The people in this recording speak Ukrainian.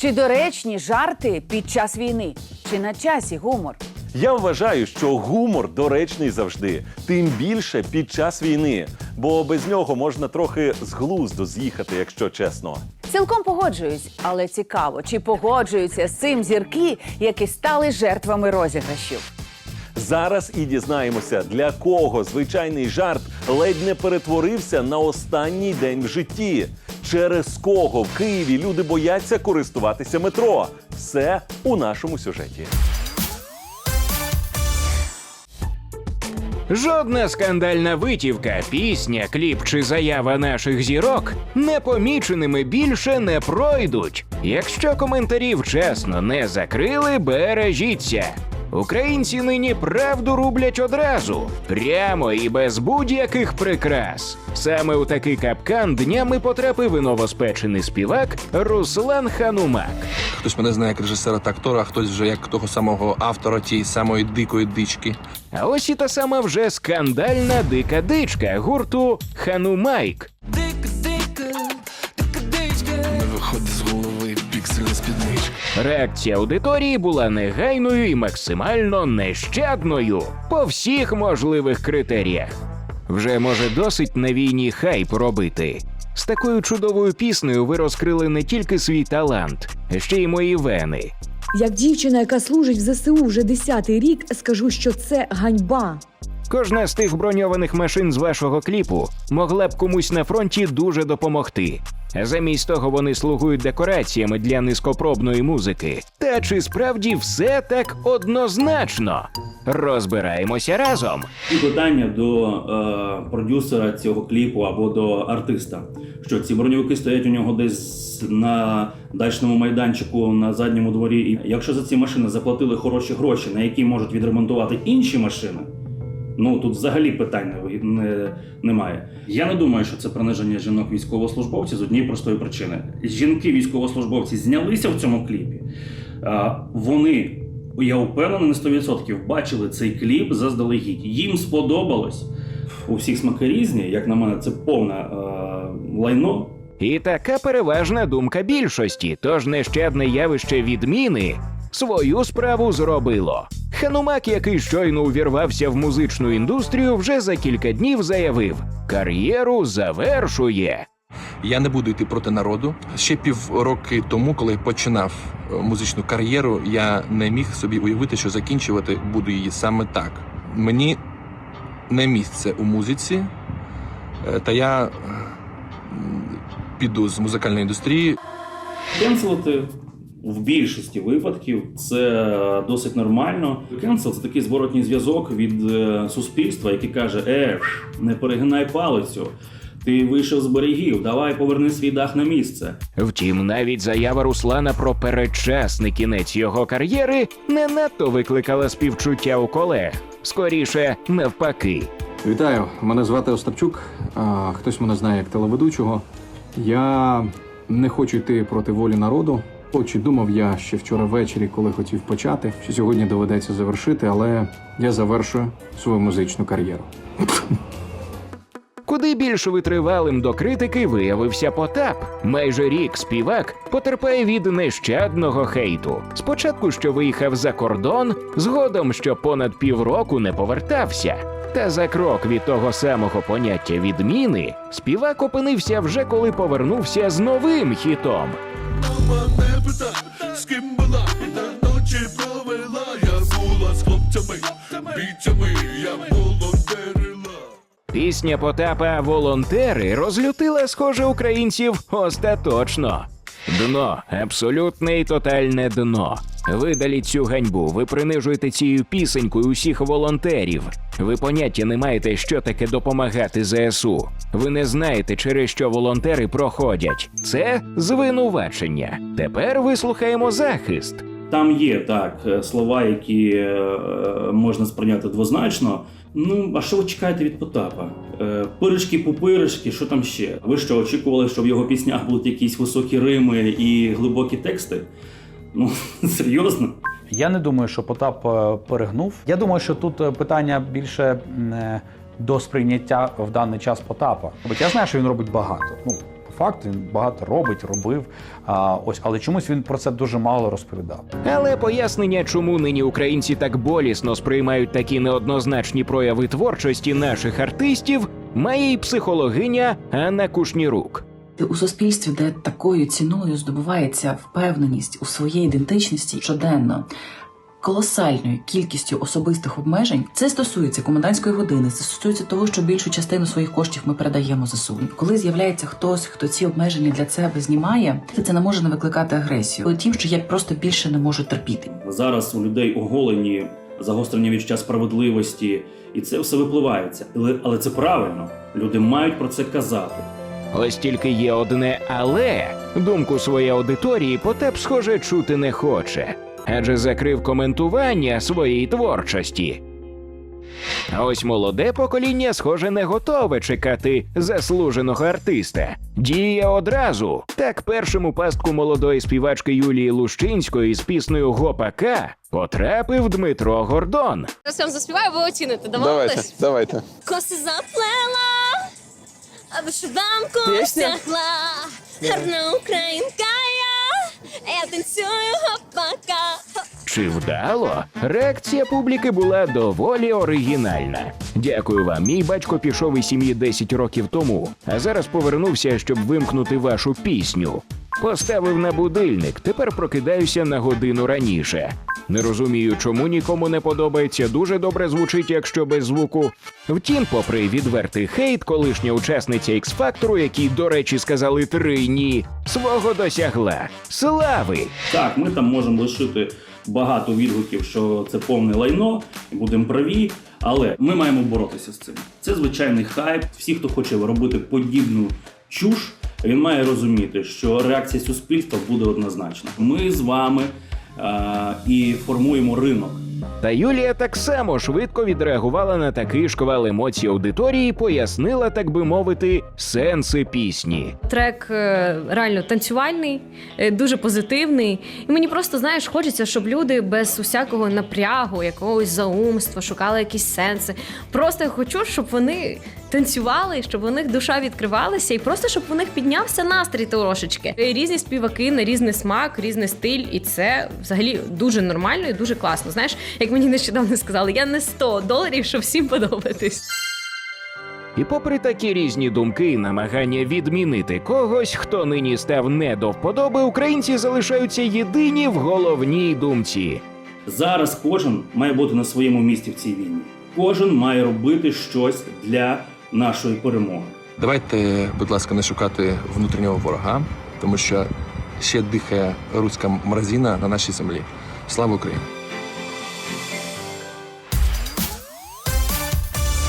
Чи доречні жарти під час війни? Чи на часі гумор? Я вважаю, що гумор доречний завжди, тим більше під час війни, бо без нього можна трохи з глузду з'їхати, якщо чесно. Цілком погоджуюсь, але цікаво, чи погоджуються з цим зірки, які стали жертвами розіграшів. Зараз і дізнаємося, для кого звичайний жарт ледь не перетворився на останній день в житті. Через кого в Києві люди бояться користуватися метро. Все у нашому сюжеті. Жодна скандальна витівка, пісня, кліп чи заява наших зірок непоміченими більше не пройдуть. Якщо коментарів чесно не закрили, бережіться. Українці нині правду рублять одразу, прямо і без будь-яких прикрас. Саме у такий капкан днями потрапив і новоспечений співак Руслан Ханумак. Хтось мене знає як режисера та актора, а хтось вже як того самого автора тієї самої дикої дички. А ось і та сама вже скандальна дика дичка гурту Ханумайк. Піксельна спідничка. Реакція аудиторії була негайною і максимально нещадною по всіх можливих критеріях. Вже може досить на війні хайп робити. З такою чудовою піснею ви розкрили не тільки свій талант, а ще й мої вени. Як дівчина, яка служить в ЗСУ вже десятий рік, скажу, що це ганьба. Кожна з тих броньованих машин з вашого кліпу могла б комусь на фронті дуже допомогти. Замість того вони слугують декораціями для низькопробної музики. Та чи справді все так однозначно? Розбираємося разом. І питання до е, продюсера цього кліпу або до артиста, що ці броньовики стоять у нього десь на дачному майданчику на задньому дворі. І якщо за ці машини заплатили хороші гроші, на які можуть відремонтувати інші машини. Ну тут взагалі питань не, не, немає. Я не думаю, що це приниження жінок військовослужбовців з однієї простої причини. Жінки військовослужбовці знялися в цьому кліпі. А, вони, я впевнений на 100%, бачили цей кліп заздалегідь. Їм сподобалось. У всіх смаки різні, як на мене, це повне е, лайно. І така переважна думка більшості, тож нещадне явище відміни свою справу зробило. Ханумак, який щойно увірвався в музичну індустрію, вже за кілька днів заявив: кар'єру завершує. Я не буду йти проти народу. Ще півроки тому, коли починав е, музичну кар'єру, я не міг собі уявити, що закінчувати буду її саме так. Мені не місце у музиці, е, та я е, піду з музикальної індустрії. Кенселити в більшості випадків це досить нормально. Кенсел це такий зворотній зв'язок від е, суспільства, який каже: Е, не перегинай палицю. Ти вийшов з берегів, давай поверни свій дах на місце. Втім, навіть заява Руслана про передчасний кінець його кар'єри не надто викликала співчуття у колег. Скоріше, навпаки. Вітаю, мене звати Остапчук. А, хтось мене знає як телеведучого. Я не хочу йти проти волі народу. Хоч думав я ще вчора ввечері, коли хотів почати, що сьогодні доведеться завершити, але я завершую свою музичну кар'єру. Куди більш витривалим до критики виявився Потап. Майже рік співак потерпає від нещадного хейту. Спочатку, що виїхав за кордон, згодом, що понад півроку не повертався. Та за крок від того самого поняття відміни співак опинився вже коли повернувся з новим хітом. Мене пита, з ким була на ночі провела, я була з хлопцями, бійцями, я волонтерила. Пісня Потапа Волонтери розлютила, схоже, українців остаточно. Дно, абсолютне і тотальне дно. Видаліть цю ганьбу. Ви принижуєте цією пісенькою усіх волонтерів. Ви поняття не маєте, що таке допомагати ЗСУ. Ви не знаєте, через що волонтери проходять. Це звинувачення. Тепер вислухаємо захист. Там є так е, слова, які е, можна сприйняти двозначно. Ну, а що ви чекаєте від Потапа? Е, Пиришки пупиришки, що там ще? Ви що очікували, що в його піснях будуть якісь високі рими і глибокі тексти? Ну, серйозно? Я не думаю, що Потап перегнув. Я думаю, що тут питання більше до сприйняття в даний час Потапа. Бо я знаю, що він робить багато. Ну, факт. Він багато робить, робив. А, ось, але чомусь він про це дуже мало розповідав. Але пояснення, чому нині українці так болісно сприймають такі неоднозначні прояви творчості наших артистів, має й психологиня Анна Кушнірук. У суспільстві, де такою ціною здобувається впевненість у своїй ідентичності щоденно. Колосальною кількістю особистих обмежень це стосується комендантської години, це стосується того, що більшу частину своїх коштів ми передаємо ЗСУ. Коли з'являється хтось, хто ці обмеження для себе знімає, це, це не може не викликати агресію. Тим, що я просто більше не можу терпіти. Зараз у людей оголені загострення відчуття справедливості, і це все випливається. Але, але це правильно. Люди мають про це казати. Ось тільки є одне але думку своєї аудиторії Потеп, схоже, чути не хоче, адже закрив коментування своєї творчості. А ось молоде покоління, схоже, не готове чекати заслуженого артиста. Діє одразу. Так першим у пастку молодої співачки Юлії Лущинської з піснею Гопака потрапив Дмитро Гордон. Зараз я вам заспіваю, ви оціните. Давайте, Домовились? давайте. Коси заплела, а вишиванку стягла. Гарна українка я, я танцюю хопака. Чи вдало? Реакція публіки була доволі оригінальна. Дякую вам. Мій батько пішов із сім'ї 10 років тому, а зараз повернувся, щоб вимкнути вашу пісню. Поставив на будильник, тепер прокидаюся на годину раніше. Не розумію, чому нікому не подобається. Дуже добре звучить, якщо без звуку. Втім, попри відвертий хейт, колишня учасниця X-Factor, якій, до речі, сказали три ні, свого досягла. Слави! Так, ми там можемо лишити багато відгуків, що це повне лайно, будемо праві. Але ми маємо боротися з цим. Це звичайний хайп. Всі, хто хоче робити подібну чуш, він має розуміти, що реакція суспільства буде однозначна. Ми з вами е- і формуємо ринок. Та Юлія так само швидко відреагувала на такий шквал емоцій аудиторії, пояснила, так би мовити, сенси пісні. Трек е, реально танцювальний, е, дуже позитивний. І мені просто, знаєш, хочеться, щоб люди без усякого напрягу, якогось заумства, шукали якісь сенси. Просто я хочу, щоб вони танцювали, щоб у них душа відкривалася, і просто щоб у них піднявся настрій трошечки. Е, Різні співаки на різний смак, різний стиль, і це взагалі дуже нормально і дуже класно. Знаєш, як мені нещодавно сказали, я не 100 доларів, щоб всім подобатись. І попри такі різні думки і намагання відмінити когось, хто нині став не до вподоби, українці залишаються єдині в головній думці. Зараз кожен має бути на своєму місці в цій війні. Кожен має робити щось для нашої перемоги. Давайте, будь ласка, не шукати внутрішнього ворога, тому що ще дихає руська мразіна на нашій землі. Слава Україні!